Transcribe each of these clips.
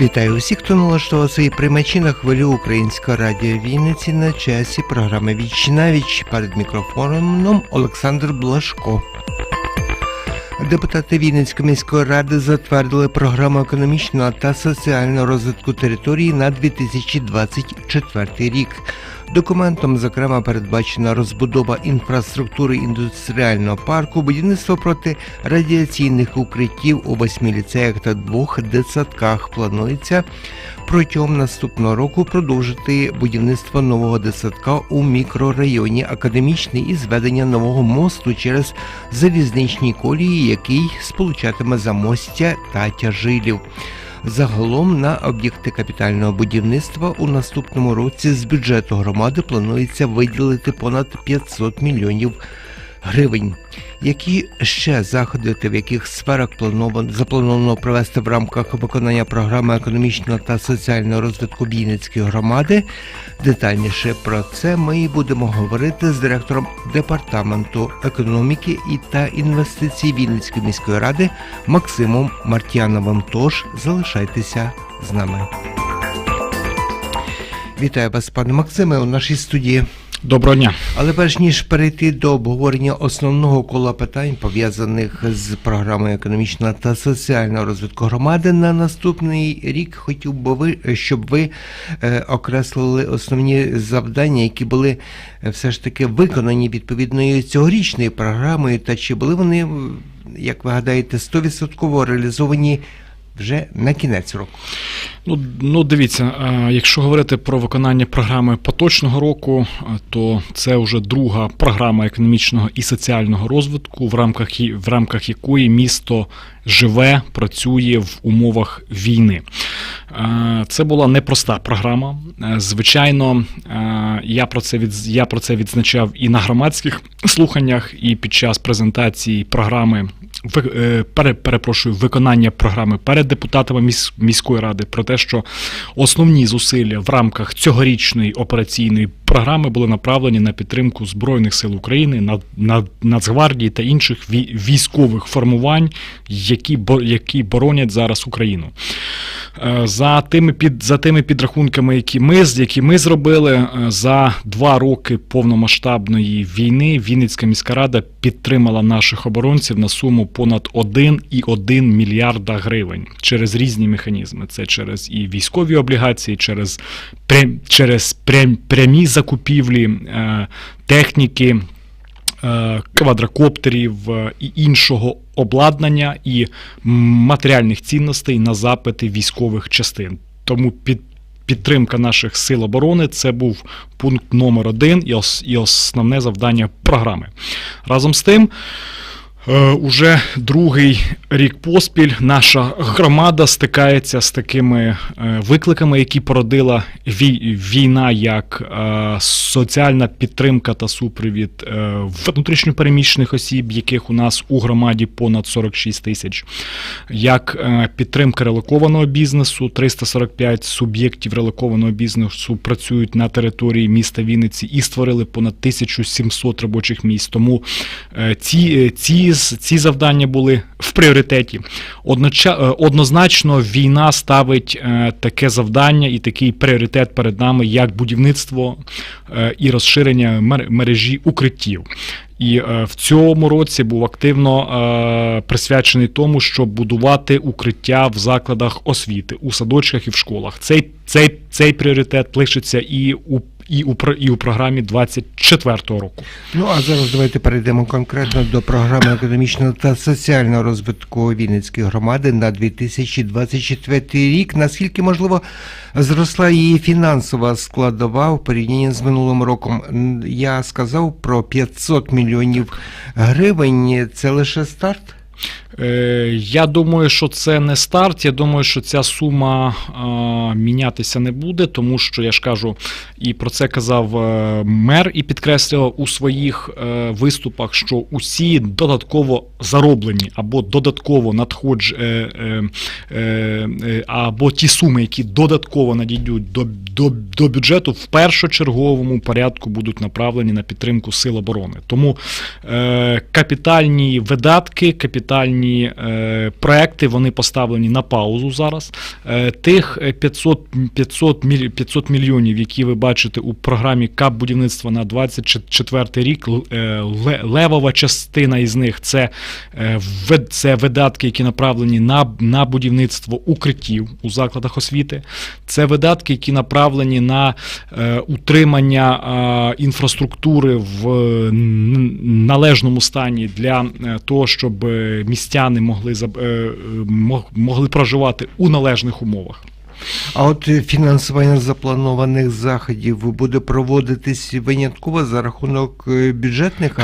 Вітаю усіх, хто налаштував свої приймачі на хвилю Українського радіо Вінниці на часі програми Віч віч перед мікрофоном Олександр Блашко. Депутати Вінницької міської ради затвердили програму економічного та соціального розвитку території на 2024 рік. Документом, зокрема, передбачена розбудова інфраструктури індустріального парку, будівництво проти радіаційних укриттів у восьми ліцеях та двох дитсадках. Планується протягом наступного року продовжити будівництво нового дитсадка у мікрорайоні Академічний і зведення нового мосту через залізничні колії, який сполучатиме замостя та тяжилів. Загалом на об'єкти капітального будівництва у наступному році з бюджету громади планується виділити понад 500 мільйонів гривень. Які ще заходи в яких сферах плановано заплановано провести в рамках виконання програми економічного та соціального розвитку Вінницької громади? Детальніше про це ми і будемо говорити з директором департаменту економіки і та інвестицій Вінницької міської ради Максимом Мартьяновим. Тож залишайтеся з нами. Вітаю вас, пане Максиме, у нашій студії. Доброго дня. Але перш ніж перейти до обговорення основного кола питань, пов'язаних з програмою економічного та соціального розвитку громади, на наступний рік хотів би ви, щоб ви е, окреслили основні завдання, які були е, все ж таки виконані відповідною цьогорічною програмою, та чи були вони, як ви гадаєте, 100% реалізовані вже на кінець року? Ну, ну дивіться, е, якщо говорити про виконання програми поточного року, е, то це вже друга програма економічного і соціального розвитку, в рамках в рамках якої місто живе, працює в умовах війни. Е, Це була непроста програма. Звичайно, я про це від я про це відзначав і на громадських слуханнях, і під час презентації програми перепрошую, виконання програми перед депутатами міс- міської ради про те, що основні зусилля в рамках цьогорічної операційної програми були направлені на підтримку Збройних сил України, на, на Нацгвардії та інших військових формувань, які, які боронять зараз Україну. Е, За тими під за тими підрахунками, які ми які ми зробили е, за два роки повномасштабної війни, Вінницька міська рада підтримала наших оборонців на суму понад 1,1 мільярда гривень через різні механізми. Це через і військові облігації, через прям- через прям- прямі закупівлі е, техніки е, квадрокоптерів е, і іншого обладнання і матеріальних цінностей на запити військових частин. Тому під підтримка наших сил оборони це був пункт номер один і, ос, і основне завдання програми. Разом з тим. Е, Уже другий рік поспіль наша громада стикається з такими е, викликами, які породила війна, як е, соціальна підтримка та супровід внутрішньопереміщених осіб, яких у нас у громаді понад 46 тисяч, як підтримка релокованого бізнесу, 345 суб'єктів релокованого бізнесу працюють на території міста Вінниці і створили понад 1700 робочих місць. Тому ці, ці, ці завдання були в пріоритеті. Е, однозначно, війна ставить е, таке завдання і такий пріоритет перед нами, як будівництво е, і розширення мер- мережі укриттів. І в цьому році був активно присвячений тому, щоб будувати укриття в закладах освіти, у садочках і в школах. Цей, цей, цей пріоритет лишиться і у, і у, і у програмі 24-го року. Ну а зараз давайте перейдемо конкретно до програми економічного та соціального розвитку Вінницької громади на 2024 рік. Наскільки можливо зросла її фінансова складова в порівнянні з минулим роком? Я сказав про 500 мільйонів гривень. Це лише старт. Е, Я думаю, що це не старт. Я думаю, що ця сума е, мінятися не буде, тому що я ж кажу, і про це казав е, мер і підкреслював у своїх виступах, що усі додатково зароблені або додатково надходж або ті суми, які додатково надійдуть до, до, до бюджету, в першочерговому порядку будуть направлені на підтримку сил оборони. Тому капітальні видатки, капітальні інфраструктурні е, проекти вони поставлені на паузу зараз. Е, Тих е, 500, 500, міль- 500 мільйонів, які ви бачите у програмі КАП будівництва на 24 рік, е, левова частина із них це, е, це видатки, які направлені на, на будівництво укриттів у закладах освіти. Це видатки, які направлені на е, утримання е, інфраструктури в належному стані для е, того, щоб е, містяни могли заб- е, могли проживати у належних умовах. А от фінансування запланованих заходів буде проводитись винятково за рахунок е, бюджетних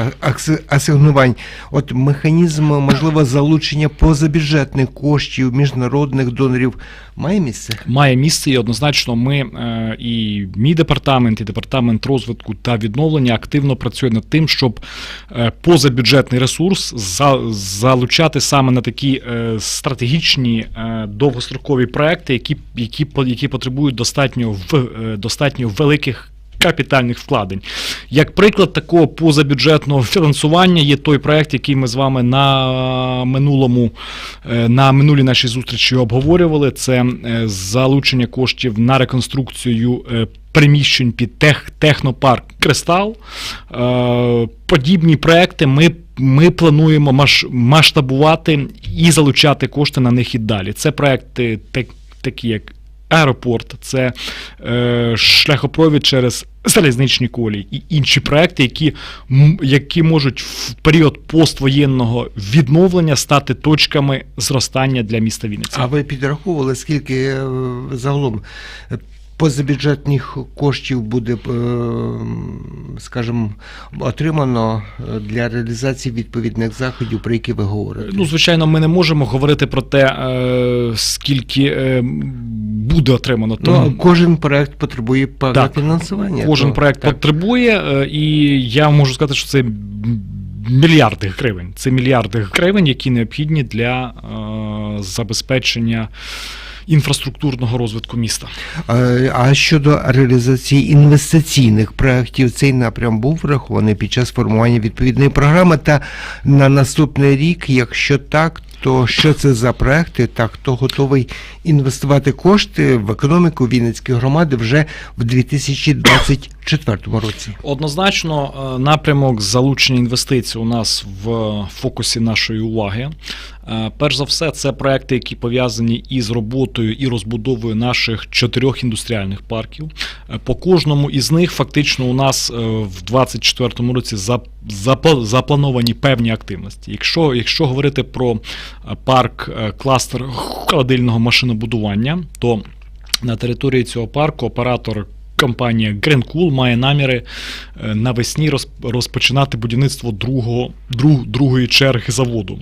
асигнувань. От механізм, можливо, залучення позабюджетних коштів міжнародних донорів має місце? Має місце і однозначно ми е, і мій департамент, і департамент розвитку та відновлення активно працює над тим, щоб е, позабюджетний ресурс залучати саме на такі стратегічні довгострокові проекти, які, які, які потребують достатньо в е, достатньо великих. Капітальних вкладень. Як приклад такого позабюджетного фінансування є той проект, який ми з вами на минулому е, на минулій нашій зустрічі обговорювали. Це е, залучення коштів на реконструкцію приміщень під тех, технопарк Кристал. Подібні проекти ми. Ми плануємо маш- масштабувати і залучати кошти на них і далі. Це проекти так- такі, як аеропорт, це е, шляхопровід через залізничні колії і інші проекти, які, які можуть в період поствоєнного відновлення стати точками зростання для міста Вінниця. А ви підраховували, скільки е, загалом е, позабюджетних коштів буде, е, скажімо, отримано е, для реалізації відповідних заходів, про які ви говорите? Ну, звичайно, ми не можемо говорити про те, е, скільки буде отримано. Ну, кожен проект потребує певного Так. фінансування. кожен то- проект так. потребує, і я можу сказати, що це мільярди гривень. Це мільярди гривень, які необхідні для е, забезпечення інфраструктурного розвитку міста. Е, А щодо реалізації інвестиційних проєктів, цей напрям був врахований під час формування відповідної програми. Та на наступний рік, якщо так, то що це за проекти? Та хто готовий інвестувати кошти в економіку Вінницької громади вже в 2024 році? Однозначно, е, напрямок залучення інвестицій у нас в фокусі нашої уваги. Е, Перш за все, це проекти, які пов'язані із роботою і розбудовою наших чотирьох індустріальних парків. Е, По кожному із них фактично у нас в 2024 році запа- заплановані певні активності. Якщо, якщо говорити про е, парк е, кластер холодильного машинобудування, то на території цього парку оператор компанія Greencool має наміри е, навесні розпочинати будівництво другого, друг, другої черги заводу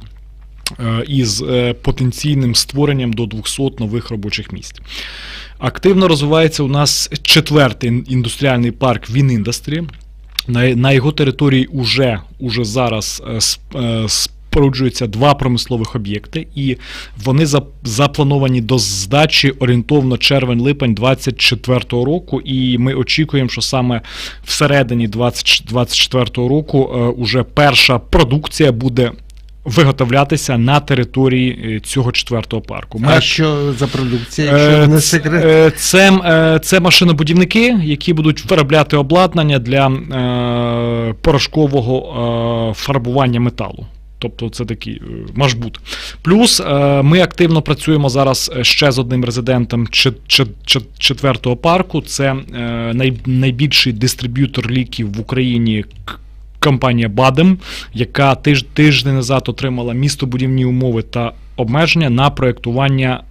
із потенційним створенням до 200 нових робочих місць. Активно розвивається у нас четвертий індустріальний парк Вініндастрі. На, його території уже, уже зараз е, е, споруджуються два промислових об'єкти, і вони за- заплановані до здачі орієнтовно червень-липень 2024 року. І ми очікуємо, що саме всередині 2024 року е, уже перша продукція буде виготовлятися на території е, цього четвертого парку. Ми А що за продукція, Е, якщо не секрет? е, Це, це машинобудівники, які будуть виробляти обладнання для порошкового фарбування металу. Тобто це такий машбут. Плюс ми активно працюємо зараз ще з одним резидентом чет- чет- чет- четвертого парку. Це найбільший дистриб'ютор ліків в Україні. Компанія Бадем, яка тиж, тиждень назад отримала містобудівні умови та обмеження на проєктування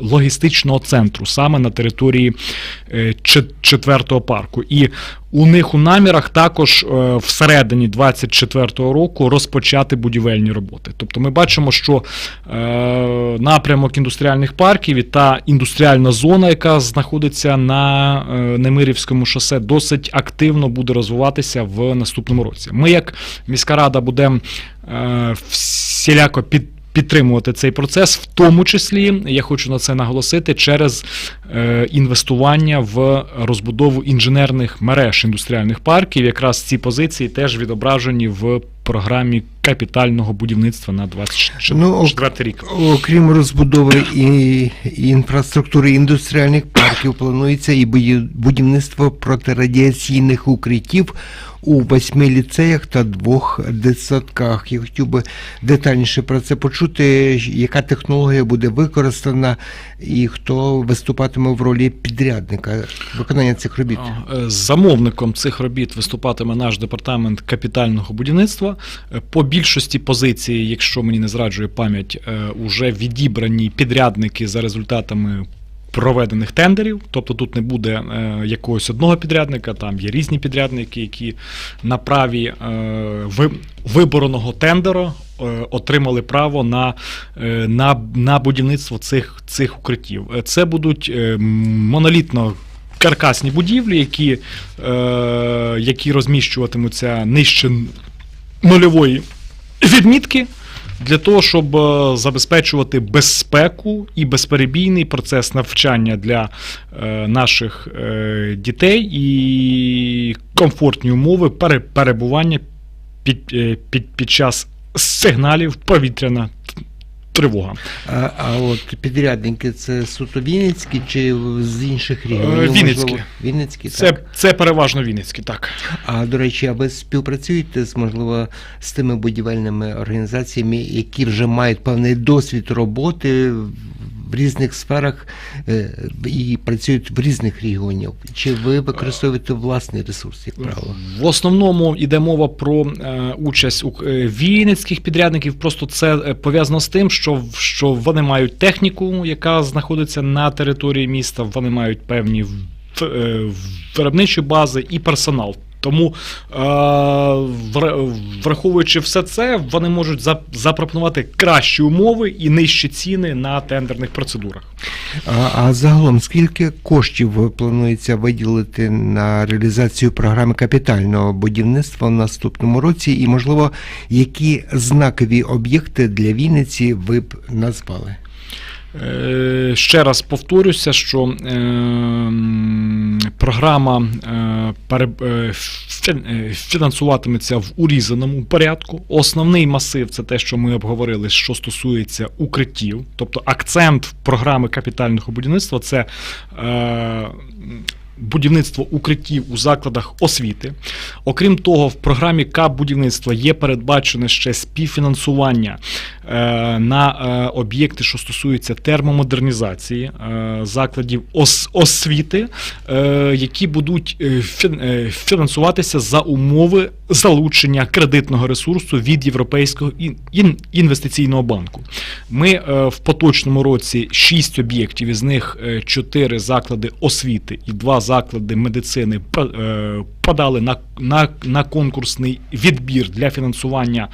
логістичного центру саме на території е, чет- четвертого парку. І у них у намірах також е, всередині 24-го року розпочати будівельні роботи. Тобто ми бачимо, що е, напрямок індустріальних парків і та індустріальна зона, яка знаходиться на е, Немирівському шосе, досить активно буде розвиватися в наступному році. Ми, як міська рада, будемо е, всіляко під. Підтримувати цей процес, в тому числі я хочу на це наголосити через е, інвестування в розбудову інженерних мереж індустріальних парків. Якраз ці позиції теж відображені в програмі капітального будівництва на 24 Ну, рік. Окрім розбудови і, і інфраструктури індустріальних парків, планується і буді- будівництво протирадіаційних укриттів у восьми ліцеях та двох дитсадках. Я хотів би детальніше про це почути, яка технологія буде використана і хто виступатиме в ролі підрядника виконання цих робіт. Е, Замовником цих робіт виступатиме наш департамент капітального будівництва. Е, По більшості позицій, якщо мені не зраджує пам'ять, е, уже відібрані підрядники за результатами. Проведених тендерів, тобто тут не буде е, якогось одного підрядника, там є різні підрядники, які на праві е, ви, вибореного тендера отримали право на, на, на будівництво цих, цих укриттів. Це будуть монолітно каркасні будівлі, які, е, які розміщуватимуться нижче нульової відмітки. Для того, щоб е, забезпечувати безпеку і безперебійний процес навчання для е, наших е, дітей і комфортні умови перебування під, під, під час сигналів повітряна тривога. А, а от підрядники це суто Вінницькі чи з інших регіонів? Е, Вінницькі. можливо? Вінницькі, Це, так. це переважно Вінницькі, так. А до речі, а ви співпрацюєте з можливо з тими будівельними організаціями, які вже мають певний досвід роботи в різних сферах е, і працюють в різних регіонів? Чи ви використовуєте власний ресурс, як правило? В основному йде мова про е, участь у е, вінницьких підрядників. Просто це пов'язано з тим, що, що вони мають техніку, яка знаходиться на території міста, вони мають певні виробничі бази і персонал. Тому, е, враховуючи все це, вони можуть за- запропонувати кращі умови і нижчі ціни на тендерних процедурах. А, а загалом скільки коштів планується виділити на реалізацію програми капітального будівництва в наступному році? І, можливо, які знакові об'єкти для Вінниці ви б назвали? Е, Ще раз повторюся, що е, м, програма е, е, фі- фінансуватиметься в урізаному порядку. Основний масив це те, що ми обговорили, що стосується укриттів. Тобто акцент програми капітального будівництва це е, будівництво укриттів у закладах освіти. Окрім того, в програмі КАП будівництва є передбачене ще співфінансування на е, об'єкти, що стосуються термомодернізації е, закладів освіти, е, які будуть е, е, фінансуватися за умови залучення кредитного ресурсу від Європейського ін- ін- інвестиційного банку. Ми е, в поточному році 6 об'єктів, із них 4 заклади освіти і 2 заклади медицини по- е, подали на, на, на конкурсний відбір для фінансування.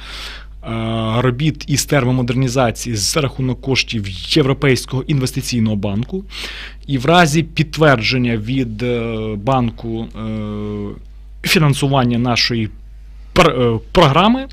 Е, Робіт із термомодернізації за рахунок коштів Європейського інвестиційного банку, і в разі підтвердження від е, банку е, фінансування нашої пр- програми,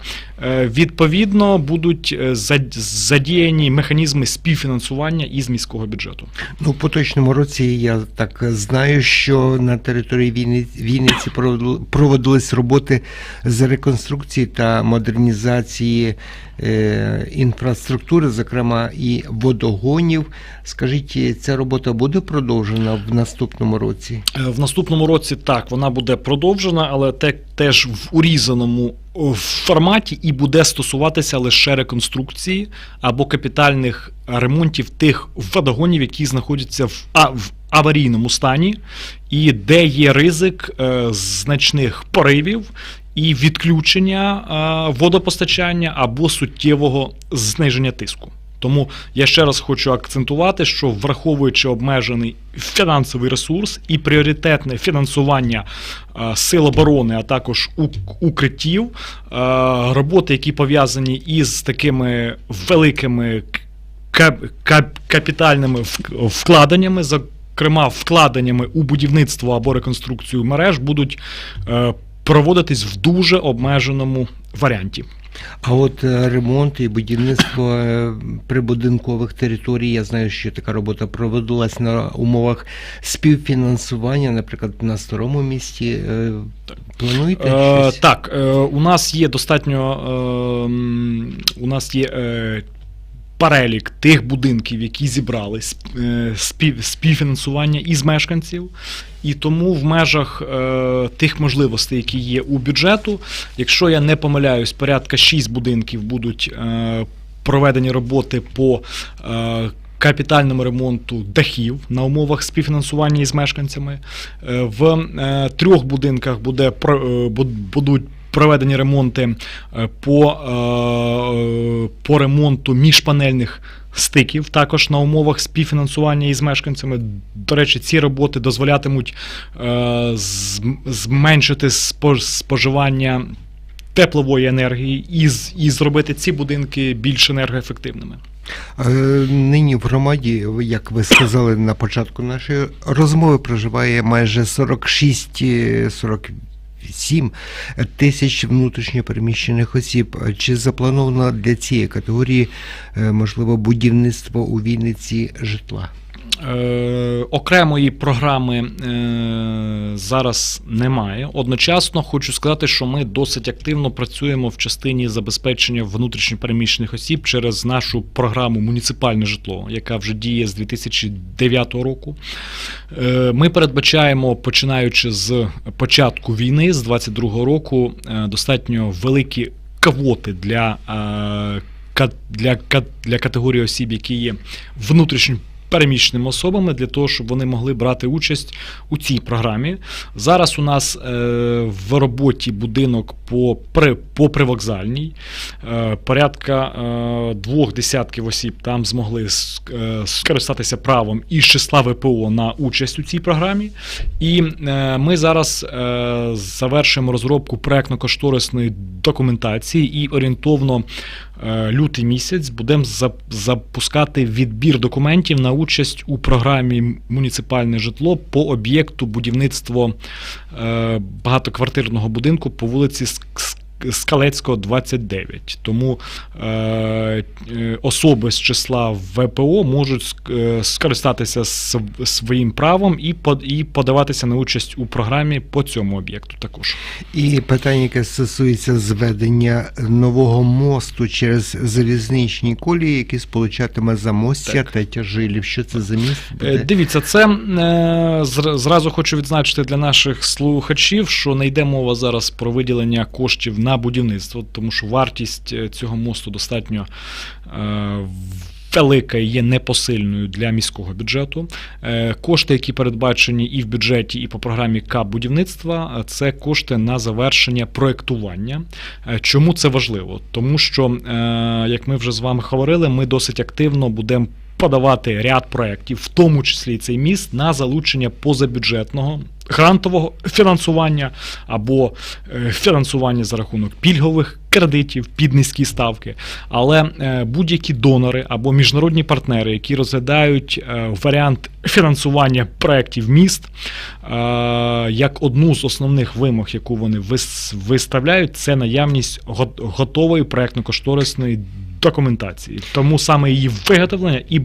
відповідно будуть е, задіяні механізми співфінансування із міського бюджету. Ну, в поточному році я так знаю, що на території Вінниці, Вінниці проводили- проводились роботи з реконструкції та модернізації е, інфраструктури, зокрема і водогонів. Скажіть, ця робота буде продовжена в наступному році? Е, В наступному році так вона буде продовжена, але те, теж в урізаному о, форматі і буде стосуватися лише реконструкції або капітальних ремонтів тих водогонів, які знаходяться в, а, в аварійному стані, і де є ризик е, значних поривів. І відключення е, водопостачання або суттєвого зниження тиску. Тому я ще раз хочу акцентувати, що враховуючи обмежений фінансовий ресурс і пріоритетне фінансування е, сил оборони, а також ук- укриттів, е, роботи, які пов'язані із такими великими капітальними вкладеннями, зокрема вкладеннями у будівництво або реконструкцію мереж, будуть е, проводитись в дуже обмеженому варіанті. А от е, ремонт і будівництво е, прибудинкових територій, я знаю, що така робота проводилась на умовах співфінансування, наприклад, на старому місті. Е, Плануєте щось? так, у нас є достатньо. У нас є. Перелік тих будинків, які зібрали е, спів, співфінансування із мешканців, і тому в межах е, тих можливостей, які є у бюджету, якщо я не помиляюсь, порядка 6 будинків будуть е, проведені роботи по е, капітальному ремонту дахів на умовах співфінансування із мешканцями. Е, В е, трьох будинках буде е, будуть проведені ремонти е, по е, е, по ремонту міжпанельних стиків, також на умовах співфінансування із мешканцями. До речі, ці роботи дозволятимуть зменшити споживання. Теплової енергії і і зробити ці будинки більш енергоефективними нині в громаді, як ви сказали на початку нашої розмови, проживає майже 46 48 7 тисяч внутрішньопереміщених осіб. Чи заплановано для цієї категорії е, можливо будівництво у Вінниці житла? Е, окремої програми е, зараз немає. Одночасно хочу сказати, що ми досить активно працюємо в частині забезпечення внутрішньопереміщених осіб через нашу програму Муніципальне житло, яка вже діє з 2009 року. Е, ми передбачаємо, починаючи з початку війни, з 22 року, достатньо великі квоти для, е, для, для категорії осіб, які є внутрішньо переміщеними особами для того, щоб вони могли брати участь у цій програмі. Зараз у нас е, в роботі будинок по, по привокзальній. Е, порядка е, двох десятків осіб там змогли скористатися правом із числа ВПО на участь у цій програмі. І ми зараз завершуємо розробку проектно-кошторисної документації і орієнтовно лютий місяць. Будемо за- запускати відбір документів на участь у програмі муніципальне житло по об'єкту будівництво е, багатоквартирного будинку по вулиці Ск- Скалецького, 29. Тому е, е, особи з числа ВПО можуть е, скористатися св- своїм правом і, под- і подаватися на участь у програмі по цьому об'єкту також. І питання, яке стосується зведення нового мосту через залізничні колії, який сполучатиме Замостя та Тяжилів. Що це за міст? Е, буде? Дивіться, це е, зр- зразу хочу відзначити для наших слухачів, що не йде мова зараз про виділення коштів на будівництво, тому що вартість е, цього мосту достатньо е, велика і є непосильною для міського бюджету. Е, Кошти, які передбачені і в бюджеті, і по програмі КАП будівництва, це кошти на завершення проектування. Чому це важливо? Тому що, як ми вже з вами говорили, ми досить активно будемо подавати ряд проєктів, в тому числі цей міст, на залучення позабюджетного грантового фінансування або е, фінансування за рахунок пільгових кредитів під низькі ставки. Але е, будь-які донори або міжнародні партнери, які розглядають е, варіант фінансування проєктів міст, як одну з основних вимог, яку вони вис- виставляють, це наявність готової проєктно-кошторисної документації. Тому саме її виготовлення і,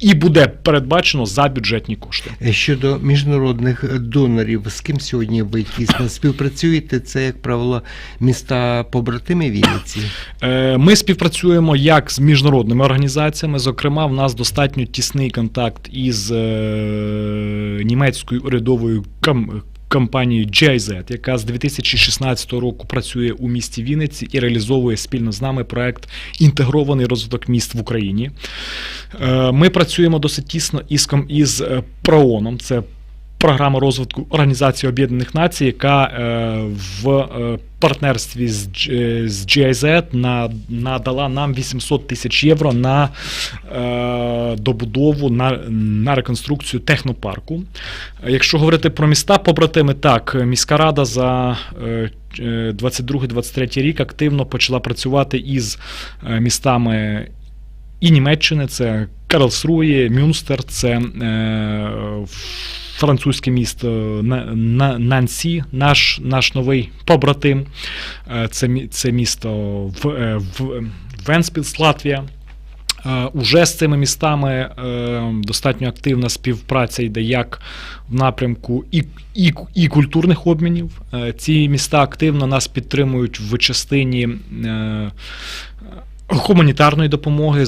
і буде передбачено за бюджетні кошти. Е, Щодо міжнародних донорів, з ким сьогодні ви тісно співпрацюєте? Це, як правило, міста побратими Вінниці. Е, Ми співпрацюємо як з міжнародними організаціями. Зокрема, в нас достатньо тісний контакт із е, німецькою урядовою ком- компанією GIZ, яка з 2016 року працює у місті Вінниці і реалізовує спільно з нами проект Інтегрований розвиток міст в Україні. Е, Ми працюємо досить тісно із, із е, ПРООНом. Це програма розвитку Організації Об'єднаних Націй, яка е, в е, партнерстві з, е, з GIZ на, надала нам 800 тисяч євро на е, добудову, на, на реконструкцію технопарку. Е, Якщо говорити про міста побратими, так, міська рада за е, е, 22-23 рік активно почала працювати із е, містами і Німеччини, це Карлсрує, Мюнстер, це е, французьке місто На- На- Нансі, наш, наш новий побратим. Е, Це, це місто в, е, в Венспілс, Латвія. Уже з цими містами достатньо активна співпраця йде як в напрямку і, і, і культурних обмінів. Ці міста активно нас підтримують в частині гуманітарної допомоги.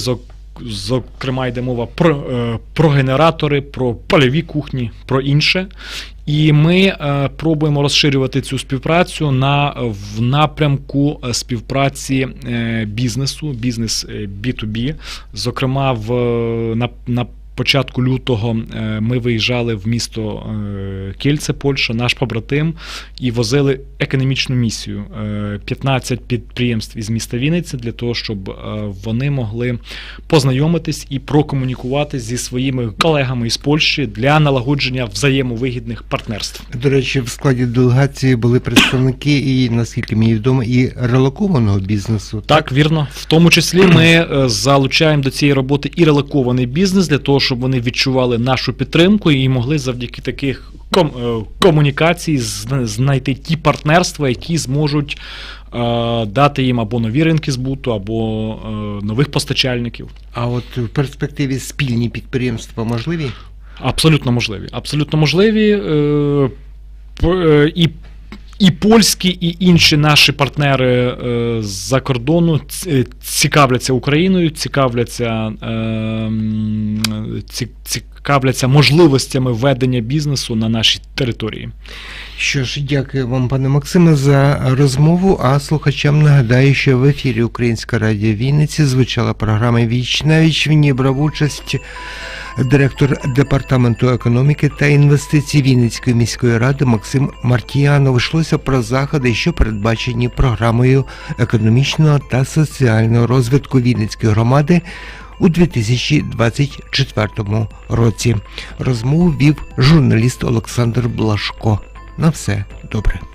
Зок- Зокрема, йде мова про, е, про генератори, про польові кухні, про інше. І ми е, пробуємо розширювати цю співпрацю на в напрямку е, співпраці бізнесу, бізнес е, B2B. Зокрема, в на, на початку лютого е, ми виїжджали в місто е, Кільце, Польща, наш побратим, і возили економічну місію. Е, 15 підприємств із міста Вінниці для того, щоб е, вони могли познайомитись і прокомунікувати зі своїми колегами із Польщі для налагодження взаємовигідних партнерств. До речі, в складі делегації були представники і, наскільки мені відомо, і релокованого бізнесу. Так, вірно. В тому числі ми е, залучаємо до цієї роботи і релокований бізнес для того, щоб вони відчували нашу підтримку і могли завдяки таких ком- е, комунікацій знайти ті партнерства, які зможуть е, дати їм або нові ринки збуту, або е, нових постачальників. А от в перспективі спільні підприємства можливі? Абсолютно можливі. Абсолютно можливі. Е, е, і, і польські, і інші наші партнери е, з-за кордону цікавляться Україною, цікавляться, е, ці- цікавляться можливостями ведення бізнесу на нашій території. Що ж, дякую вам, пане Максиме, за розмову. А слухачам нагадаю, що в ефірі Українська радіо Вінниці звучала програма Віч на віч. В ній брав участь директор департаменту економіки та інвестицій Вінницької міської ради Максим Мартіянов. Йшлося про заходи, що передбачені програмою економічного та соціального розвитку Вінницької громади. У 2024 році розмову вів журналіст Олександр Блашко. На все добре.